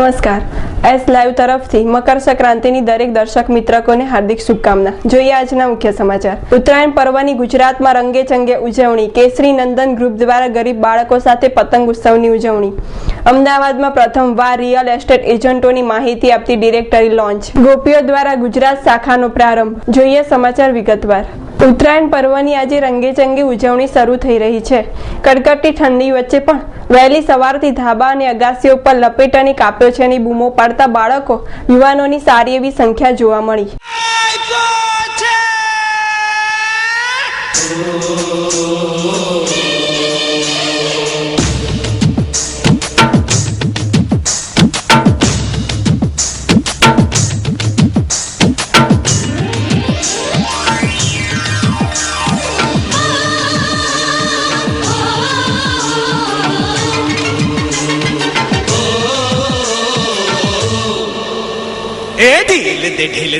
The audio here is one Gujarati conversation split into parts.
નમસ્કાર. એસ લાઈવ તરફથી મકર સંક્રાંતિની દરેક દર્શક મિત્રકોને હાર્દિક શુભકામના. જોઈએ આજના મુખ્ય સમાચાર. ઉત્તરાયણ પર્વની ગુજરાતમાં રંગે ચંગે ઉજવણી. કેસરી નંદન ગ્રુપ દ્વારા ગરીબ બાળકો સાથે પતંગ ઉત્સવની ઉજવણી. અમદાવાદમાં પ્રથમવાર રિયલ એસ્ટેટ એજન્ટોની માહિતી આપતી ડિરેક્ટરી લોન્ચ ગોપીઓ દ્વારા ગુજરાત શાખાનો પ્રારંભ. જોઈએ સમાચાર વિગતવાર. ઉત્તરાયણ પર્વની આજે રંગેચંગી ઉજવણી શરૂ થઈ રહી છે. કડકડતી ઠંડી વચ્ચે પણ વહેલી સવારથી ધાબા અને અગાસીઓ પર લપેટાની કાપ્યો છે ની બૂમો પાડતા બાળકો, યુવાનોની સારી એવી સંખ્યા જોવા મળી. ए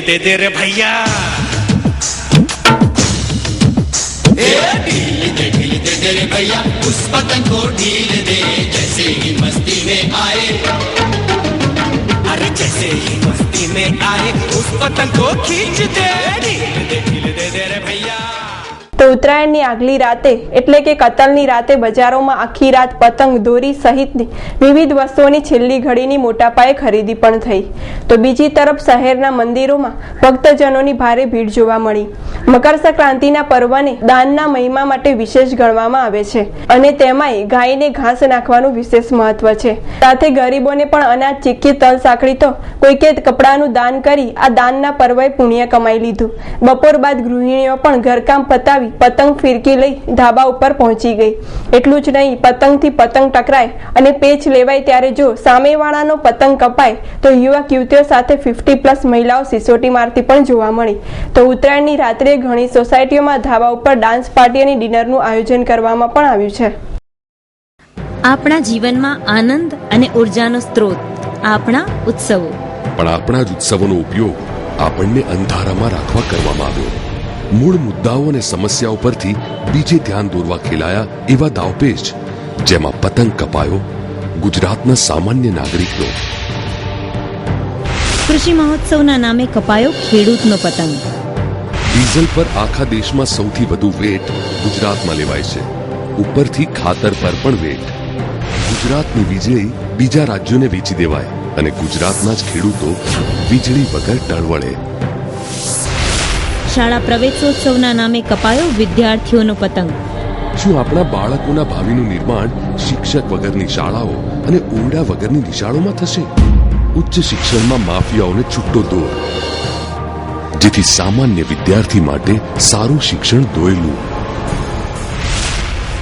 दे ढील दे दे रे भैया ए ढील दे ढील दे दे रे भैया उस पतंग को ढील दे जैसे ही मस्ती में आए अरे जैसे ही मस्ती में आए उस पतंग को खींच दे ढील दे ढील दे दे रे भैया તો ઉત્તરાયણની આગલી રાતે, એટલે કે કતલની રાતે બજારોમાં આખી રાત પતંગ દોરી સહિતની વિવિધ વસ્તુઓની છેલ્લી ઘડીની મોટા પાયે ખરીદી પણ થઈ. તો બીજી તરફ શહેરના મંદિરોમાં ભક્તજનોની ભારે ભીડ જોવા મળી. મકર સંક્રાંતિના પર્વને દાનના મહિમા માટે વિશેષ ગણવામાં આવે છે અને તેમાંય ગાયને ઘાસ નાખવાનું વિશેષ મહત્વ છે. સાથે ગરીબોને પણ અનાજ, ચીક્કી, તલ સાંકળી તો કોઈકે કપડાનું દાન કરી આ દાનના પર્વે પુણ્ય કમાઈ લીધું. બપોર બાદ ગૃહિણીઓ પણ ઘરકામ પતાવી પતંગ ફિરકી લઈ ધાબા ઉપર પહોંચી ગઈ. એટલું જ નહીં પતંગથી પતંગ ટકરાય અને પેચ લેવાય ત્યારે જો સામેવાળાનો પતંગ કપાય તો યુવક યુવતીઓ સાથે ફિફ્ટી પ્લસ મહિલાઓ સિસોટી મારતી પણ જોવા મળી. તો ઉત્તરાયણની રાત્રે ઘણી સોસાયટીઓમાં ધાબા ઉપર ડાન્સ પાર્ટી અને ડિનરનું આયોજન કરવામાં પણ આવ્યું છે. આપણા જીવનમાં આનંદ અને ઉર્જાનો સ્ત્રોત આપણા ઉત્સવો. પણ આપણા જ ઉત્સવોનો ઉપયોગ આપણને અંધારામાં રાખવા કરવામાં આવ્યો. મૂળ મુદ્દાઓ અને સમસ્યાઓ પરથી બીજે ધ્યાન દોરવા ખેલાયા એવા દાવપેચ જેમાં પતંગ કપાયો ગુજરાતના સામાન્ય નાગરિકનો. કૃષિ મહોત્સવના નામે કપાયો ખેડૂતનો પતંગ. ડીઝલ પર આખા દેશમાં સૌથી વધુ વેટ ગુજરાતમાં લેવાય છે. ઉપરથી ખાતર પર પણ વેટ. ગુજરાતની વીજળી બીજા રાજ્યોને વેચી દેવાય અને ગુજરાતના જ ખેડૂતો વીજળી વગર ટળવળે. શાળા પ્રવેશોત્સવના નામે કપાયો વિદ્યાર્થીઓનો પતંગ. શું આપણા બાળકોના ભાવિનું નિર્માણ શિક્ષક વગરની શાળાઓ અને ઓરડા વગરની નિશાળોમાં થશે ઉચ્ચ શિક્ષણમાં માફિયાઓને છૂટો દોર. જેથી સામાન્ય વિદ્યાર્થી માટે સારું શિક્ષણ દોયેલું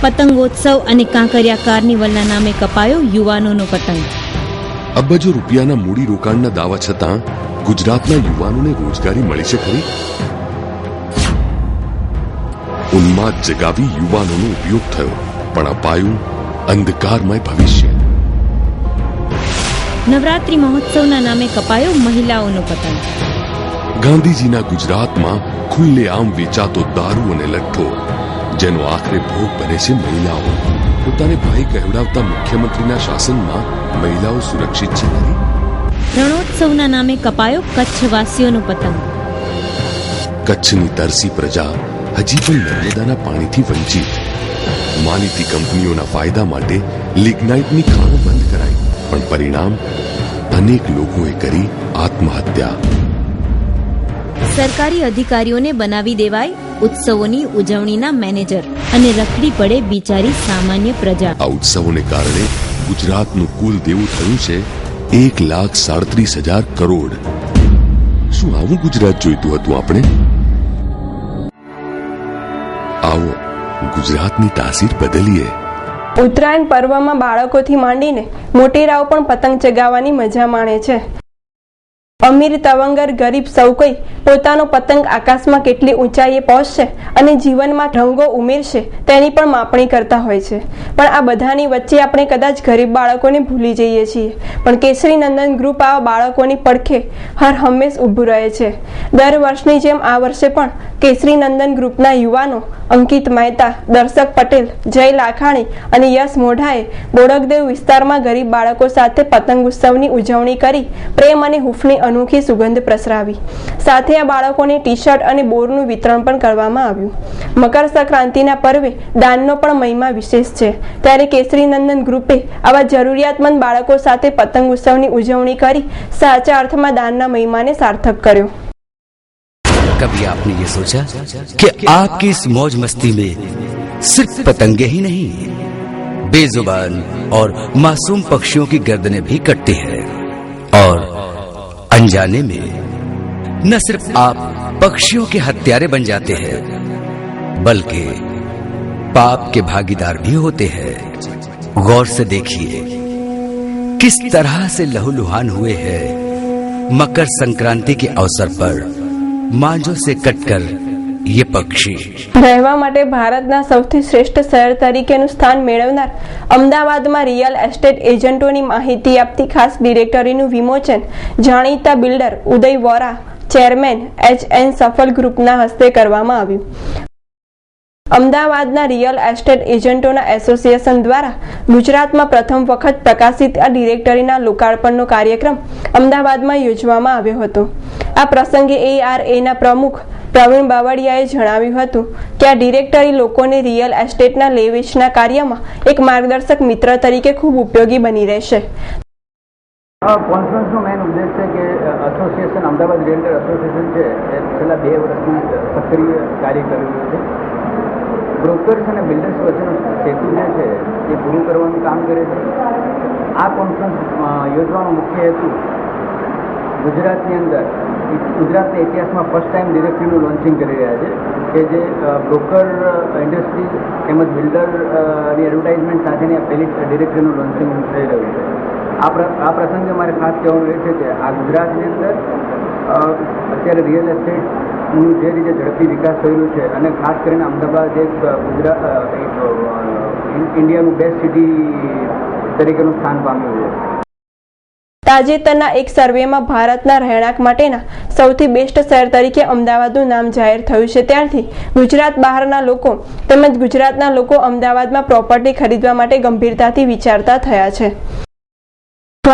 પતંગોત્સવ અને કાંકરિયા કાર્નિવલના નામે કપાયો યુવાનોનો પતંગ. અબજો રૂપિયાના મૂડી રોકાણના દાવા છતાં ગુજરાતના યુવાનોને રોજગારી મળી છે ખરી? ઉન્માદ જગાવી યુવાનોનો ઉપયોગ થયો પણ અપાયું અંધકારમય ભવિષ્ય. નવરાત્રિ મહોત્સવના નામે કપાયો મહિલાઓનો પતંગ. ગાંધીજીના ગુજરાતમાં ખુલ્લેઆમ વેચાતો દારૂ અને લઠ્ઠો જેનો આખરે ભોગ બને છે મહિલાઓ. પોતાને ભાઈ કહેવડાવતા મુખ્યમંત્રીના શાસનમાં મહિલાઓ સુરક્ષિત છે ખરી? રણોત્સવના નામે કપાયો કચ્છવાસીઓનો પતંગ. કચ્છની તરસી પ્રજા હજી પણ નર્મદાના પાણીથી વંચિત. માનીતી કંપનીઓના ફાયદા માટે લિગ્નાઇટની ખાણો બંધ કરાઈ પણ પરિણામ અનેક લોકોએ કરી આત્મહત્યા. સરકારી અધિકારીઓને બનાવી દેવાય ઉત્સવોની ઉજવણીના મેનેજર અને રખડી પડે બિચારી સામાન્ય પ્રજા. આ ઉત્સવોને કારણે ગુજરાતનું કુલ દેવું થયું છે એક લાખ સાડત્રીસ હજાર કરોડ. શું આવું ગુજરાત જોઈતું હતું આપણે? આવો, ગુજરાતની તાસીર બદલીએ. ઉત્તરાયણ પર્વમાં બાળકોથી માંડીને મોટેરાઓ પણ પતંગ ચગાવવાની મજા માણે છે. અમીર તવંગર ગરીબ સૌ કોઈ પોતાનો પતંગ આકાશમાં કેટલી ઊંચાઈએ પહોંચશે અને જીવનમાં રંગો ઉમેરશે તેની પણ માપણી કરતા હોય છે. પણ આ બધાની વચ્ચે આપણે કદાચ ગરીબ બાળકોને ભૂલી જઈએ છીએ. પણ કેસરી નંદન ગ્રુપ આવા બાળકોની પડખે હર હંમેશ ઊભું રહે છે. દર વર્ષની જેમ આ વર્ષે પણ કેસરી નંદન ગ્રુપના યુવાનો, અંકિત મહેતા, દર્શક પટેલ, જય લાખાણી અને યશ મોઢાએ બોડકદેવ વિસ્તારમાં ગરીબ બાળકો સાથે પતંગ ઉત્સવની ઉજવણી કરી પ્રેમ અને હૂંફની અનોખી સુગંધ પ્રસરાવી. સાથે આ બાળકોને ટી શર્ટ અને બોરનું વિતરણ પણ કરવામાં આવ્યું. મકર સંક્રાંતિના પર્વે દાનનો પણ મહિમા વિશેષ છે. ત્યારે કેસરી નંદન ગ્રુપે આવા જરૂરિયાતમંદ બાળકો સાથે પતંગ ઉત્સવની ઉજવણી કરી સાચા અર્થમાં દાનના મહિમાને સાર્થક કર્યો. कभी आपने ये सोचा कि आपकी इस मौज मस्ती में सिर्फ़ पतंगे ही नहीं, बेजुबान और मासूम पक्षियों की गर्दनें भी कटती है? और अनजाने में न सिर्फ़ आप पक्षियों के हत्यारे बन जाते हैं, बल्कि पाप के भागीदार भी होते हैं। गौर से देखिए, किस तरह से लहूलुहान हुए हैं मकर संक्रांति के अवसर पर। માંજો સે કટકર ये પક્ષી. રહેવા માટે ભારતના સૌથી શ્રેષ્ઠ શહેર તરીકેનું સ્થાન મેળવનાર અમદાવાદમાં રિયલ એસ્ટેટ એજન્ટોની માહિતી આપતી ખાસ ડિરેક્ટરીનું વિમોચન જાણીતા builder Uday Vora, chairman H N Safal ગ્રુપના હસ્તે કરવામાં આવ્યું. અમદાવાદના રિયલ એસ્ટેટ એજન્ટોના એસોસિએશન દ્વારા ગુજરાતમાં પ્રથમ વખત પ્રકાશિત આ ડિરેક્ટરીના લોકાર્પણનો કાર્યક્રમ અમદાવાદમાં યોજવામાં આવ્યો હતો. આ પ્રસંગે એઆરએના પ્રમુખ પ્રવીણ બાવળિયાએ જણાવ્યું હતું કે આ ડિરેક્ટરી લોકોને રિયલ એસ્ટેટના લે વેચના કાર્યમાં એક માર્ગદર્શક મિત્ર તરીકે ખૂબ ઉપયોગી બની રહેશે. કોન્ફરન્સનો મેઇન ઉદ્દેશ છે કે એસોસિએશન અમદાવાદ રિયલ્ટર એસોસિએશન છે, એ છેલ્લા બે વર્ષથી સક્રિય કાર્ય કરી રહ્યું છે. બ્રોકર્સ અને બિલ્ડર્સ વચ્ચેનો સેતુ જે છે એ પૂરું કરવાનું કામ કરે છે? આ કોન્ફરન્સ યોજવાનો મુખ્ય હેતુ ગુજરાતની અંદર, ગુજરાતના ઇતિહાસમાં ફર્સ્ટ ટાઈમ ડિરેક્ટરીનું લોન્ચિંગ કરી રહ્યા છે કે જે બ્રોકર ઇન્ડસ્ટ્રી તેમજ બિલ્ડરની એડવર્ટાઇઝમેન્ટ સાથેની પહેલી ડિરેક્ટરીનું લોન્ચિંગ થઈ રહ્યું છે. આ પ્ર, આ પ્રસંગે મારે ખાસ કહેવાનું એ છે કે આ ગુજરાતની અંદર અત્યારે રિયલ એસ્ટેટનું જે રીતે ઝડપી વિકાસ થયેલું છે અને ખાસ કરીને અમદાવાદ એક ગુજરાત ઇન્ડિયાનું બેસ્ટ સિટી તરીકેનું સ્થાન પામ્યું છે. તાજેતરના એક સર્વેમાં ભારતના રહેણાંક માટેના સૌથી બેસ્ટ શહેર તરીકે અમદાવાદનું નામ જાહેર થયું છે. ત્યારથી ગુજરાત બહારના લોકો તેમજ ગુજરાતના લોકો અમદાવાદમાં પ્રોપર્ટી ખરીદવા માટે ગંભીરતાથી વિચારતા થયા છે.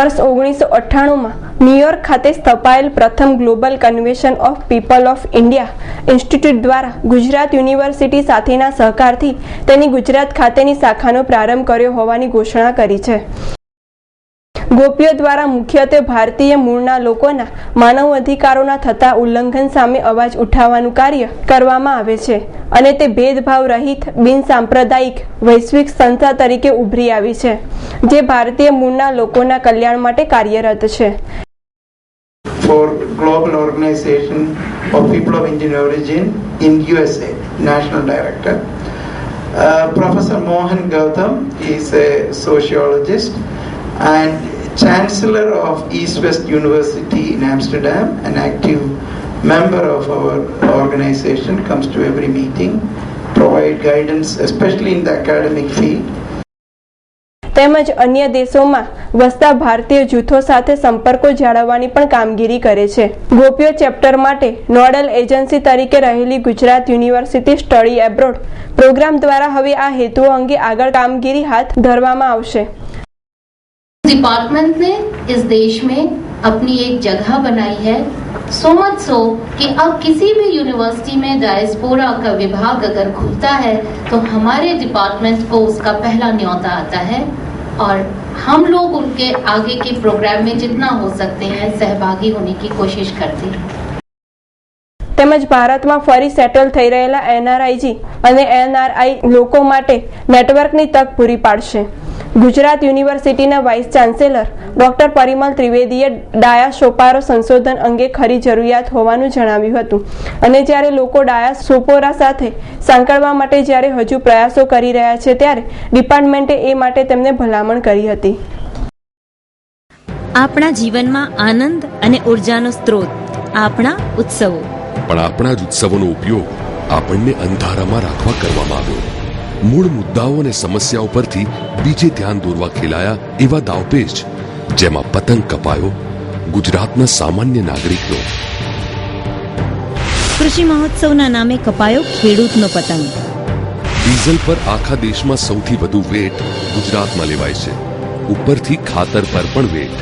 વર્ષ ઓગણીસો અઠ્ઠાણુંમાં ન્યુયોર્ક ખાતે સ્થપાયેલ પ્રથમ global convention of people of India institute દ્વારા ગુજરાત યુનિવર્સિટી સાથેના સહકારથી તેની ગુજરાત ખાતેની શાખાનો પ્રારંભ કર્યો હોવાની ઘોષણા કરી છે. ગોપીઓ દ્વારા મુખ્યત્વે ભારતીય મૂળના લોકોના માનવ અધિકારોના થતા ઉલ્લંઘન સામે અવાજ ઉઠાવવાનું કાર્ય કરવામાં આવે છે અને તે ભેદભાવ રહિત બિન સાંપ્રદાયિક વૈશ્વિક સંસ્થા તરીકે ઉભરી આવી છે જે ભારતીય મૂળના લોકોના કલ્યાણ માટે કાર્યરત છે for Global Organization of People of Indian Origin in USA, National Director. Uh, Professor Mohan Gautam is a sociologist and Chancellor of East West University in Amsterdam, an active member of our organization, comes to every meeting, provide guidance, especially in the academic field. તેમજ અન્ય દેશોમાં વસતા ભારતીય જૂથો સાથે સંપર્કો જાળવવાની પણ કામગીરી કરે છે ગોપીઓ ચેપ્ટર માટે નોડલ એજન્સી તરીકે રહેલી Gujarat university study abroad programme દ્વારા હવે આ હેતુઓ અંગે આગળ કામગીરી હાથ ધરવામાં આવશે डिपार्टमेंट ने इस देश में अपनी एक जगह बनाई है सो मच सो कि अब किसी भी यूनिवर्सिटी में डायस्पोरा का विभाग अगर खुलता है तो हमारे डिपार्टमेंट को उसका पहला न्योता आता है और हम लोग उनके आगे के प्रोग्राम में जितना हो सकते हैं सहभागी होने की कोशिश करते हैं તેમજ ભારતમાં ફરી સેટલ થઈ રહેલા એનઆરઆઈજી અને એનઆરઆઈ લોકો માટે નેટવર્કની તક પૂરી પાડશે ગુજરાત યુનિવર્સિટીના વાઇસ ચાન્સેલર ડોક્ટર પરિમલ ત્રિવેદીએ ડાયા સોપારો સંશોધન અંગે ખરી જરૂરિયાત હોવાનું જણાવ્યું હતું. અને જ્યારે લોકો ડાયા સોપોરા સાથે સાંકળવા માટે જ્યારે હજુ પ્રયાસો કરી રહ્યા છે ત્યારે ડિપાર્ટમેન્ટે એ માટે તેમને ભલામણ કરી હતી. આપણા જીવનમાં આનંદ અને ઉર્જાનો સ્ત્રોત આપણા ઉત્સવો. પણ આપણા જ ઉત્સવોનો ઉપયોગ આપણને અંધારામાં રાખવા કરવામાં આવ્યો. મૂળ મુદ્દાઓ અને સમસ્યાઓ પરથી બીજે ધ્યાન દોરવા ખેલાયા એવા દાવપેચ જેમાં પતંગ કપાયો ગુજરાતના સામાન્ય નાગરિકનો. કૃષિ મહોત્સવના નામે કપાયો ખેડૂતનો પતંગ. ડીઝલ પર આખા દેશમાં સૌથી વધુ વેટ ગુજરાતમાં લેવાય છે. ઉપરથી ખાતર પર પણ વેટ.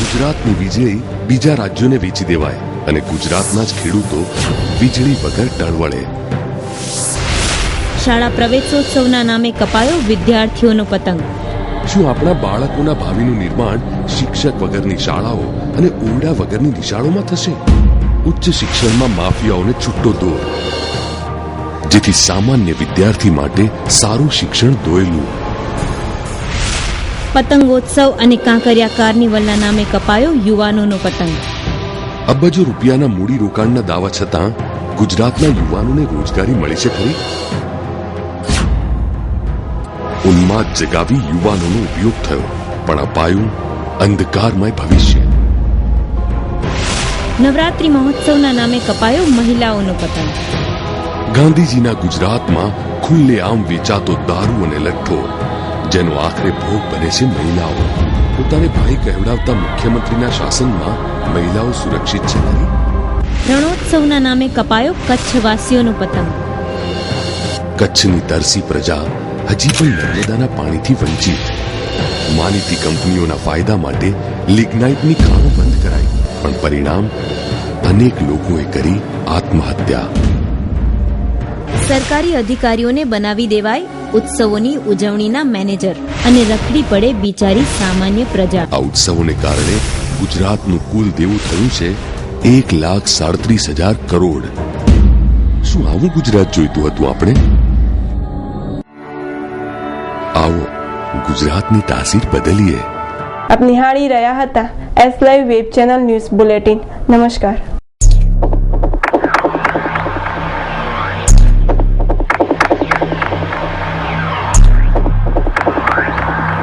ગુજરાતની વીજળી બીજા રાજ્યોને વેચી દેવાય અને ગુજરાતના જ ખેડૂતો વીજળી વગર ટળવળે. શાળા પ્રવેશોત્સવના નામે કપાયો વિદ્યાર્થીઓનો પતંગ. શું આપણા બાળકોના ભાવિનું નિર્માણ શિક્ષક વગરની શાળાઓ અને ઓરડા વગરની નિશાળોમાં થશે ઉચ્ચ શિક્ષણમાં માફિયાઓને છૂટો દોર. જેથી સામાન્ય વિદ્યાર્થી માટે સારું શિક્ષણ દોયેલું પતંગોત્સવ અને કાંકરિયા કાર્નિવલના નામે કપાયો યુવાનોનો પતંગ. અબજો રૂપિયાના મૂડી રોકાણના દાવા છતાં ગુજરાતના યુવાનોને રોજગારી મળી છે ખરી? ઉન્માદ જગાવી યુવાનોનો ઉપયોગ થયો પણ અપાયું અંધકારમય ભવિષ્ય. નવરાત્રી મહોત્સવના નામે કપાયો મહિલાઓનો પતંગ ગાંધીજીના ગુજરાતમાં ખુલ્લેઆમ વેચાતો દારૂ અને લઠ્ઠો જેનો આખરે ભોગ બને છે મહિલાઓ. પોતાને ભાઈ કહેવડાવતા મુખ્યમંત્રીના શાસનમાં મહિલાઓ સુરક્ષિત છે ખરી રણોત્સવના નામે કપાયો કચ્છવાસીઓનો પતંગ કચ્છની તરસી પ્રજા હજી પણ નર્મદાના પાણીથી વંચિત. માનીતી કંપનીઓના ફાયદા માટે લિગ્નાઇટની ખાણો બંધ કરાઈ પણ પરિણામ અનેક લોકોએ કરી આત્મહત્યા. સરકારી અધિકારીઓને બનાવી દેવાય ઉત્સવોની ઉજવણીના મેનેજર અને રખડી પડે બિચારી સામાન્ય પ્રજા. આ ઉત્સવોને કારણે ગુજરાતનું કુલ દેવું થયું છે એક લાખ સાડત્રીસ હજાર કરોડ. શું આવું ગુજરાત જોઈતું હતું આપણે? ગુજરાતની તાસીર બદલીએ. આપ નિહાળી રહ્યા હતા S live web channel news bulletin. નમસ્કાર.